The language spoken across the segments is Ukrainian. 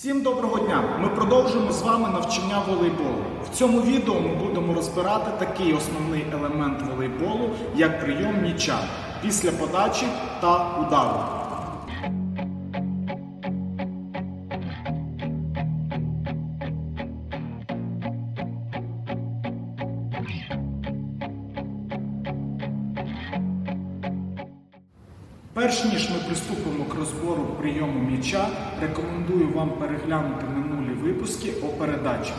Всім доброго дня! Ми продовжуємо з вами навчання волейболу. В цьому відео ми будемо розбирати такий основний елемент волейболу, як прийом м'яча після подачі та удару. Перш ніж ми приступимо к розбору прийому м'яча, рекомендую вам переглянути минулі випуски о передачах.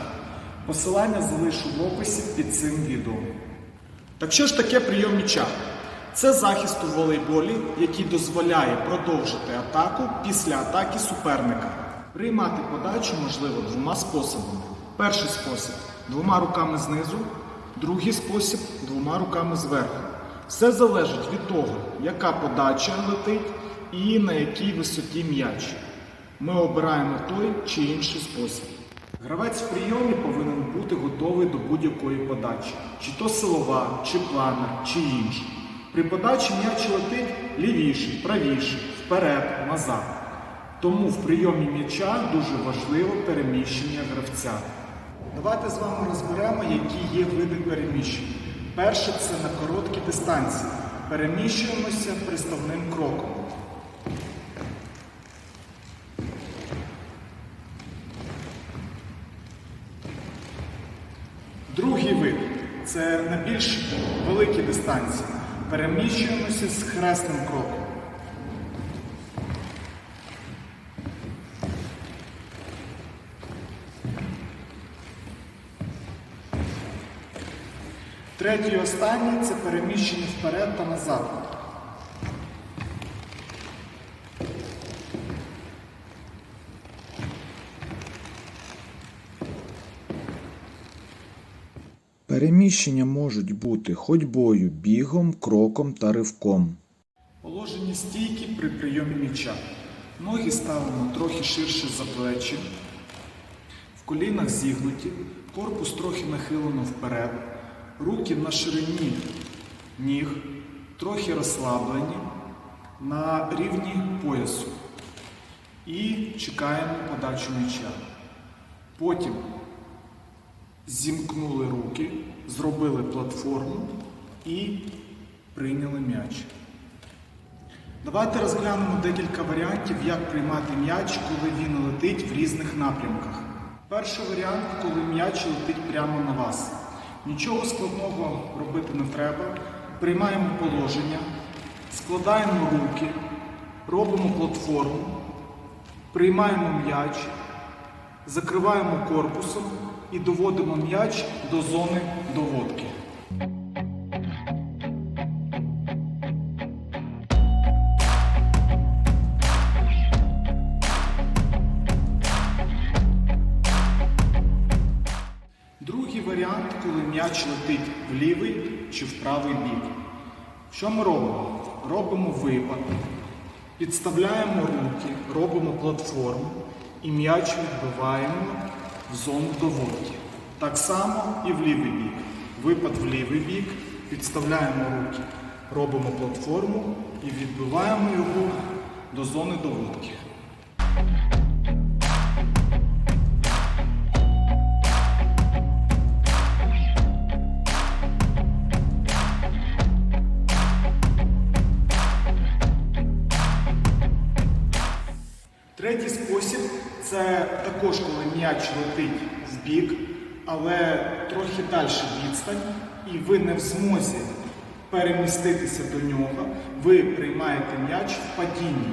Посилання залишу в описі під цим відео. Так що ж таке прийом м'яча? Це захист у волейболі, який дозволяє продовжити атаку після атаки суперника. Приймати подачу можливо двома способами. Перший спосіб двома руками знизу, другий спосіб двома руками зверху. Все залежить від того, яка подача летить і на якій висоті м'яч. Ми обираємо той чи інший спосіб. Гравець в прийомі повинен бути готовий до будь-якої подачі, чи то силова, чи планер, чи інша. При подачі м'яч летить лівіше, правіше, вперед, назад. Тому в прийомі м'яча дуже важливо переміщення гравця. Давайте з вами розберемо, які є види переміщень. Перше це на короткі дистанції. Переміщуємося приставним кроком. Другий вид це на більш великі дистанції. Переміщуємося з хресним кроком. Третій і останній це переміщення вперед та назад. Переміщення можуть бути ходьбою, бігом, кроком та ривком. Положення стійки при прийомі м'яча. Ноги ставимо трохи ширше за плечі, в колінах зігнуті, корпус трохи нахилено вперед, руки на ширині ніг, трохи розслаблені на рівні поясу. І чекаємо подачу м'яча. Потім зімкнули руки, зробили платформу і прийняли м'яч. Давайте розглянемо декілька варіантів, як приймати м'яч, коли він летить в різних напрямках. Перший варіант, коли м'яч летить прямо на вас. Нічого складного робити не треба. Приймаємо положення, складаємо руки, робимо платформу, приймаємо м'яч, закриваємо корпусом і доводимо м'яч до зони доводки. Варіант, коли м'яч летить в лівий чи в правий бік. Що ми робимо? Робимо випад, підставляємо руки, робимо платформу і м'яч відбиваємо в зону доводки. Так само і в лівий бік. Випад в лівий бік, підставляємо руки, робимо платформу і відбиваємо його до зони доводки. Це також коли м'яч летить в бік, але трохи далі відстань, і ви не в змозі переміститися до нього, ви приймаєте м'яч в падінні.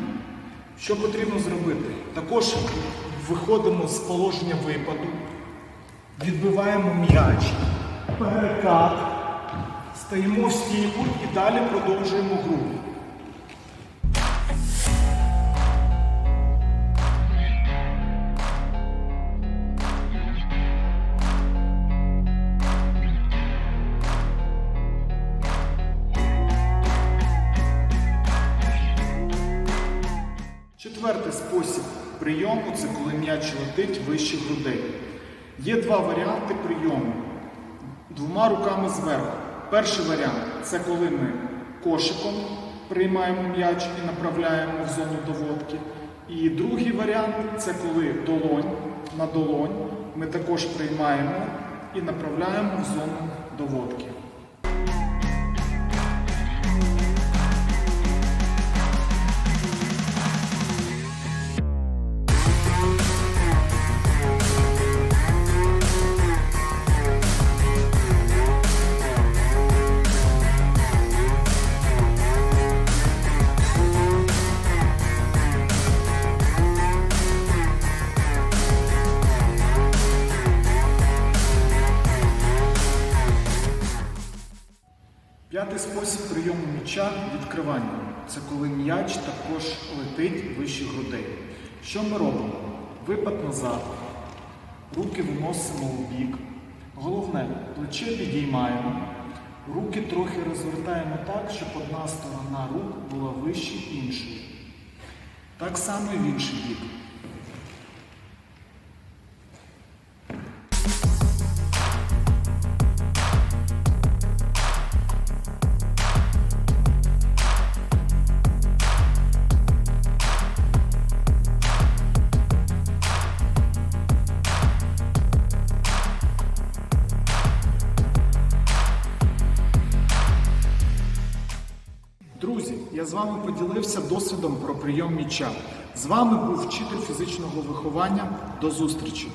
Що потрібно зробити? Також виходимо з положення випаду, відбиваємо м'яч, перекат, стаємо в стійку і далі продовжуємо гру. Четвертий спосіб прийому це коли м'яч летить вище грудей. Є два варіанти прийому. Двома руками зверху. Перший варіант це коли ми кошиком приймаємо м'яч і направляємо в зону доводки. І другий варіант це коли долонь на долонь ми також приймаємо і направляємо в зону доводки. П'ятий спосіб прийому м'яча відкривання. Це коли м'яч також летить вище грудей. Що ми робимо? Випад назад, руки виносимо в бік. Головне, плече підіймаємо, руки трохи розвертаємо так, щоб одна сторона рук була вище іншої. Так само і в інший бік. Я з вами поділився досвідом про прийом м'яча. З вами був вчитель фізичного виховання. До зустрічі!